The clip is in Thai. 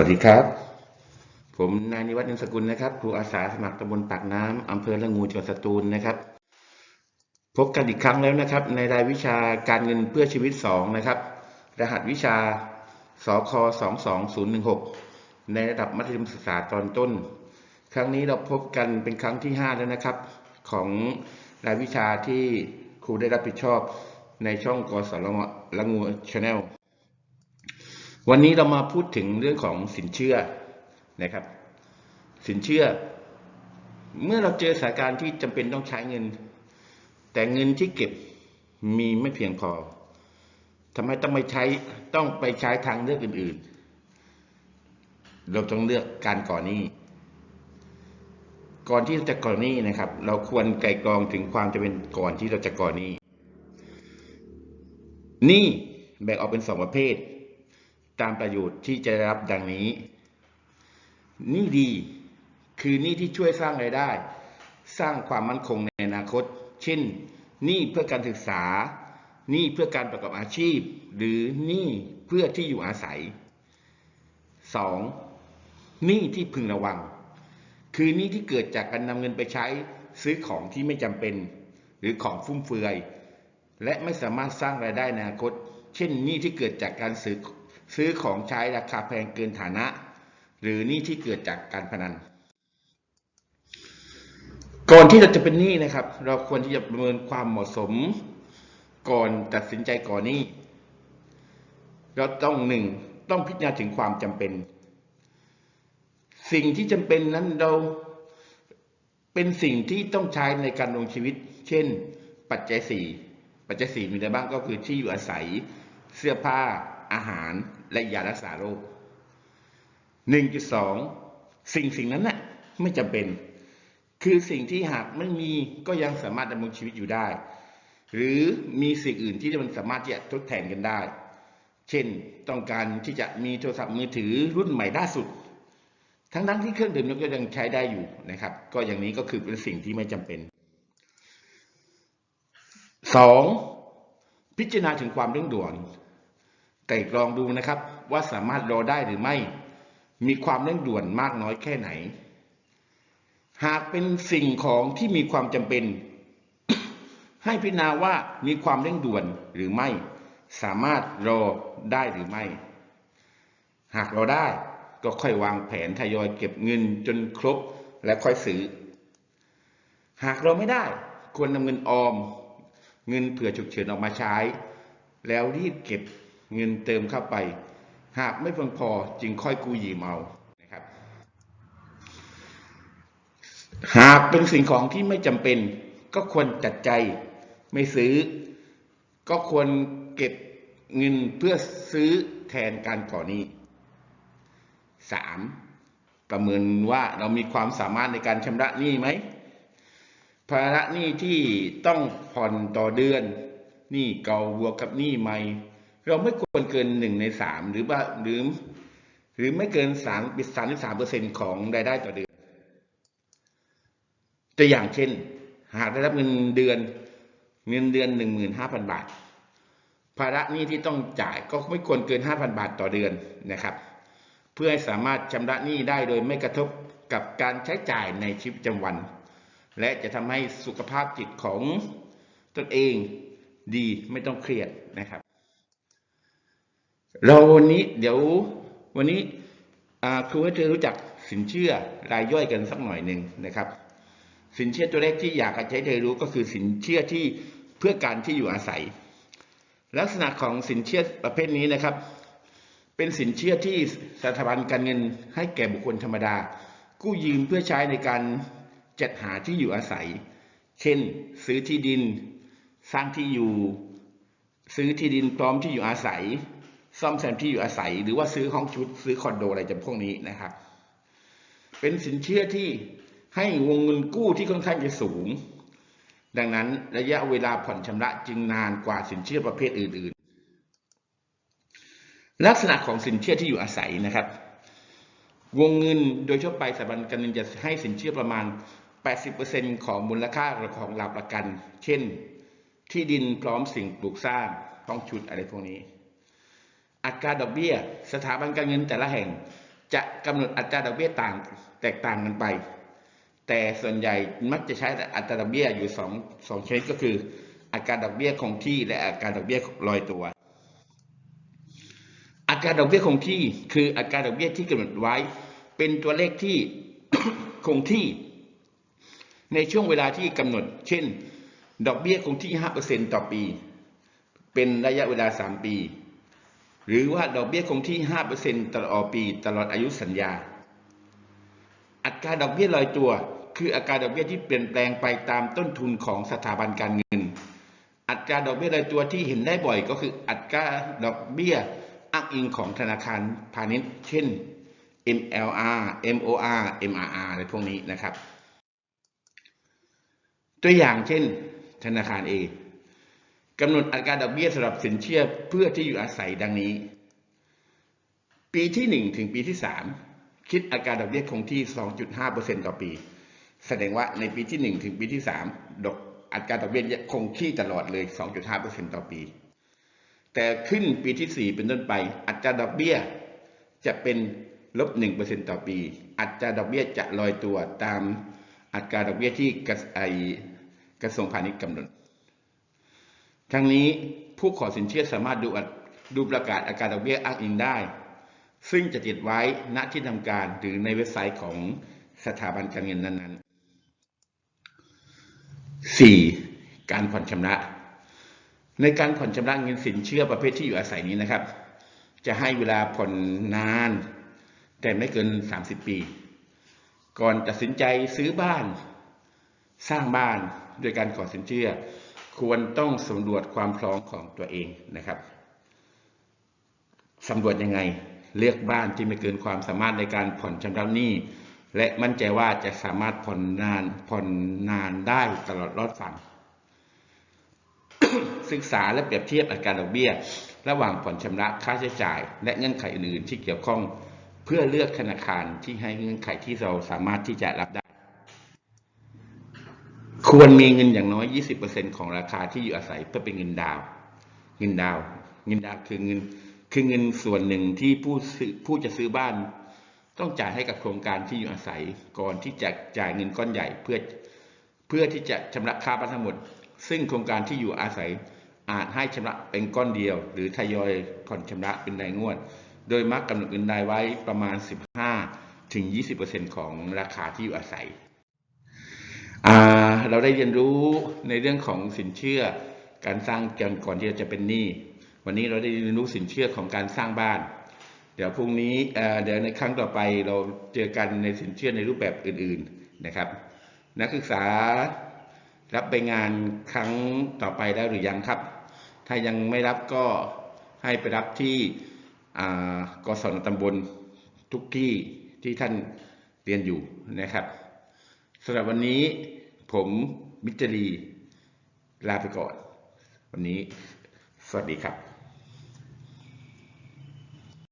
วัสดีครับ ผมนายนิวัฒน์นินสกุลนะครับ ครูอาสาสมัครตำบลปากน้ำอำเภอละงูจังหวัดสตูลนะครับ พบกันอีกครั้งแล้วนะครับ ในรายวิชาการเงินเพื่อชีวิต 2 นะครับ รหัสวิชาสค22016 ในระดับมัธยมศึกษาตอนต้น ครั้งนี้เราพบกันเป็นครั้งที่ 5 แล้วนะครับ ของรายวิชาที่ครูได้รับผิดชอบในช่องกสละงูชาแนล วันนี้เรามาพูดถึงเรื่องของสินเชื่อนะครับ สินเชื่อ เมื่อเราเจอสถานการณ์ที่จำเป็นต้องใช้เงิน แต่เงินที่เก็บมีไม่เพียงพอทำให้ต้องไปใช้ต้องไปใช้ทางเลือกอื่น ๆ เราต้องเลือกการก่อหนี้ ก่อนที่จะก่อหนี้นะครับ เราควรไกลกรองถึงความจะเป็นก่อนที่เราจะก่อหนี้หนี้แบ่งออกเป็นสองประเภท ตามประโยชน์ที่จะได้รับดังนี้หนี้ดีคือหนี้ที่ช่วยสร้างรายได้ สร้างความมั่นคงในอนาคต เช่นหนี้เพื่อการศึกษาหนี้เพื่อการประกอบอาชีพ หรือหนี้เพื่อที่อยู่อาศัย 2. หนี้ที่พึงระวัง คือหนี้ที่เกิดจากการนำเงินไปใช้ซื้อของที่ไม่จำเป็น หรือของฟุ่มเฟือย และไม่สามารถสร้างรายได้ในอนาคต เช่นหนี้ที่เกิดจากการซื้อ ซื้อของใช้ราคาแพงเกินฐานะ หรือหนี้ที่เกิดจากการพนัน ก่อนที่เราจะเป็นหนี้นะครับ เราควรที่จะประเมินความเหมาะสม ก่อนตัดสินใจก่อนหนี้ เราต้องหนึ่งต้องพิจารณาถึงความจำเป็น สิ่งที่จำเป็นนั้นเราเป็นสิ่งที่ต้องใช้ในการดำรงชีวิต เช่น ปัจจัยสี่ปัจจัยสี่มีอะไรบ้างก็คือที่อยู่อาศัย เสื้อผ้าอาหาร และยารักษาโรคหนึ่งจุดสองสิ่งสิ่งนั้นน่ะไม่จำเป็น คือสิ่งที่หากไม่มีก็ยังสามารถดำรงชีวิตอยู่ได้ หรือมีสิ่งอื่นที่มันสามารถที่จะทดแทนกันได้ เช่นต้องการที่จะมีโทรศัพท์มือถือรุ่นใหม่ล่าสุด ทั้งนั้นที่เครื่องดื่มก็ยังใช้ได้อยู่นะครับ ก็อย่างนี้ก็คือเป็นสิ่งที่ไม่จำเป็นสองพิจารณาถึงความเร่งด่วน ไต่กรองดูนะครับ ว่าสามารถรอได้หรือไม่ มีความเร่งด่วนมากน้อยแค่ไหน หากเป็นสิ่งของที่มีความจำเป็น ให้พิจารณาว่ามีความเร่งด่วนหรือไม่ สามารถรอได้หรือไม่ หากรอได้ก็ค่อยวางแผนทยอยเก็บเงินจนครบและค่อยซื้อ หากเราไม่ได้ควรนำเงินออม เงินเผื่อฉุกเฉินออกมาใช้ แล้วรีบเก็บ เงินเติมเข้าไป หากไม่เพียงพอจึงค่อยกู้ยืมเอานะครับ หากเป็นสิ่งของที่ไม่จำเป็น ก็ควรจัดใจไม่ซื้อ ก็ควรเก็บเงินเพื่อซื้อแทนการก่อหนี้สามประเมินว่าเรามีความสามารถในการชำระหนี้ไหมภาระหนี้ที่ต้องผ่อนต่อเดือนหนี้เก่าบวกกับหนี้ใหม่ เราไม่ควรเกินหนึ่งในสามหรือว่าหรือหรือไม่เกินสามสามสามเปอร์เซ็นของรายได้ต่อเดือนตัวอย่างเช่น หากได้รับเงินเดือนเงินเดือนหนึ่งหมื่นห้าพันบาท ภาระหนี้ที่ต้องจ่ายก็ไม่ควรเกินห้าพันบาทต่อเดือนนะครับ เพื่อให้สามารถชำระหนี้ได้โดยไม่กระทบกับการใช้จ่ายในชีวิตประจำวัน และจะทำให้สุขภาพจิตของตนเองดีไม่ต้องเครียดนะครับ เราวันนี้เดี๋ยววันนี้ครูให้เธอรู้จักสินเชื่อรายย่อยกันสักหน่อยหนึ่งนะครับ สินเชื่อตัวแรกที่อยากให้เธอรู้ก็คือสินเชื่อที่เพื่อการที่อยู่อาศัย ลักษณะของสินเชื่อประเภทนี้นะครับ เป็นสินเชื่อที่สถาบันการเงินให้แก่บุคคลธรรมดา กู้ยืมเพื่อใช้ในการจัดหาที่อยู่อาศัย เช่น ซื้อที่ดิน สร้างที่อยู่ ซื้อที่ดินพร้อมที่อยู่อาศัย ซ่อมแซมที่อยู่อาศัย หรือว่าซื้อห้องชุดซื้อคอนโดอะไรจำพวกนี้นะครับ เป็นสินเชื่อที่ให้วงเงินกู้ที่ค่อนข้างจะสูง ดังนั้นระยะเวลาผ่อนชำระจึงนานกว่าสินเชื่อประเภทอื่น ๆ ลักษณะของสินเชื่อที่อยู่อาศัยนะครับ วงเงินโดยทั่วไปสถาบันการเงินจะให้สินเชื่อประมาณ 80%ของมูลค่าของหลักประกัน เช่น ที่ดินพร้อมสิ่งปลูกสร้างห้องชุดอะไรพวกนี้ อัตราดอกเบี้ย สถาบันการเงินแต่ละแห่ง จะกำหนดอัตราดอกเบี้ยต่างแตกต่างกันไป แต่ส่วนใหญ่มักจะใช้อัตราดอกเบี้ยอยู่สองสองชนิดก็คือ อัตราดอกเบี้ยคงที่และอัตราดอกเบี้ยลอยตัว อัตราดอกเบี้ยคงที่คืออัตราดอกเบี้ยที่กำหนดไว้ เป็นตัวเลขที่คงที่ ในช่วงเวลาที่กำหนด เช่น ดอกเบี้ยคงที่ 5%ต่อปี เป็นระยะเวลา 3 ปี หรือว่าดอกเบี้ยคงที่ 5%ตลอดปีตลอดอายุสัญญา อัตราดอกเบี้ยลอยตัว คืออัตราดอกเบี้ยที่เปลี่ยนแปลงไปตามต้นทุนของสถาบันการเงิน อัตราดอกเบี้ยลอยตัวที่เห็นได้บ่อยก็คืออัตราดอกเบี้ยอ้างอิงของธนาคารพาณิชย์ เช่น MLR MOR MRR อะไรพวกนี้นะครับ ตัวอย่างเช่น ธนาคาร A กำหนดอัตราดอกเบี้ยสำหรับสินเชื่อเพื่อที่อยู่อาศัยดังนี้ ปีที่ 1 ถึงปีที่ 3 คิดอัตราดอกเบี้ยคงที่ 2.5%ต่อปี แสดงว่าในปีที่ 1 ถึงปีที่ 3 ดอกอัตราดอกเบี้ยคงที่ตลอดเลย 2.5%ต่อปี แต่ขึ้นปีที่ 4 เป็นต้นไป อัตราดอกเบี้ยจะเป็นลบ 1%ต่อปี อัตราดอกเบี้ยจะลอยตัวตามอัตราดอกเบี้ยที่กระไอกระทรวงพาณิชย์กำหนด ทั้งนี้ผู้ขอสินเชื่อสามารถดูดูประกาศอัตรดอกเบี้ยอ้างอิงได้ ซึ่งจะติดไว้ณที่ทำการหรือในเว็บไซต์ของสถาบันการเงินนั้นๆ 4. การผ่อนชำระ ในการผ่อนชำระเงินสินเชื่อประเภทที่อยู่อาศัยนี้นะครับ จะให้เวลาผ่อนนาน แต่ไม่เกิน 30 ปี ก่อนตัดสินใจซื้อบ้าน สร้างบ้านโดยการขอสินเชื่อ ควรต้องสำรวจความพร้อมของตัวเองนะครับสำรวจยังไง เลือกบ้านที่ไม่เกินความสามารถในการผ่อนชำระหนี้ และมั่นใจว่าจะสามารถผ่อนนานผ่อนนานได้ตลอดรอดฝั่งศึกษาและเปรียบเทียบอัตราดอกเบี้ย ระหว่างผ่อนชำระค่าใช้จ่าย และเงื่อนไขอื่นๆที่เกี่ยวข้อง เพื่อเลือกธนาคารที่ให้เงื่อนไขที่เราสามารถที่จะรับได้ ควรมีเงินอย่างน้อย 20%ของราคาที่อยู่อาศัยเพื่อเป็นเงินดาว เงินดาว เงินดาวคือเงินคือเงินส่วนหนึ่งที่ผู้ซื้อผู้จะซื้อบ้าน ต้องจ่ายให้กับโครงการที่อยู่อาศัยก่อนที่จะจ่ายเงินก้อนใหญ่เพื่อเพื่อที่จะชำระค่าบ้านทั้งหมด ซึ่งโครงการที่อยู่อาศัยอาจให้ชำระเป็นก้อนเดียว หรือทยอยผ่อนชำระเป็นรายงวด โดยมักกำหนดเงินรายไว้ประมาณ 15ถึง20%ของราคาที่อยู่อาศัย เราได้เรียนรู้ในเรื่องของสินเชื่อ การสร้างกันก่อนที่เราจะเป็นหนี้วันนี้เราได้เรียนรู้สินเชื่อของการสร้างบ้าน เดี๋ยวพรุ่งนี้เดี๋ยวในครั้งต่อไปเราเจอกันในสินเชื่อในรูปแบบอื่น ๆนะครับ นักศึกษารับไปงานครั้งต่อไปได้หรือยังครับ ถ้ายังไม่รับก็ให้ไปรับที่กศนตำบลทุกที่ที่ท่านเรียนอยู่นะครับ สำหรับวันนี้ผมมิจรีลาไปก่อน วันนี้ สวัสดีครับ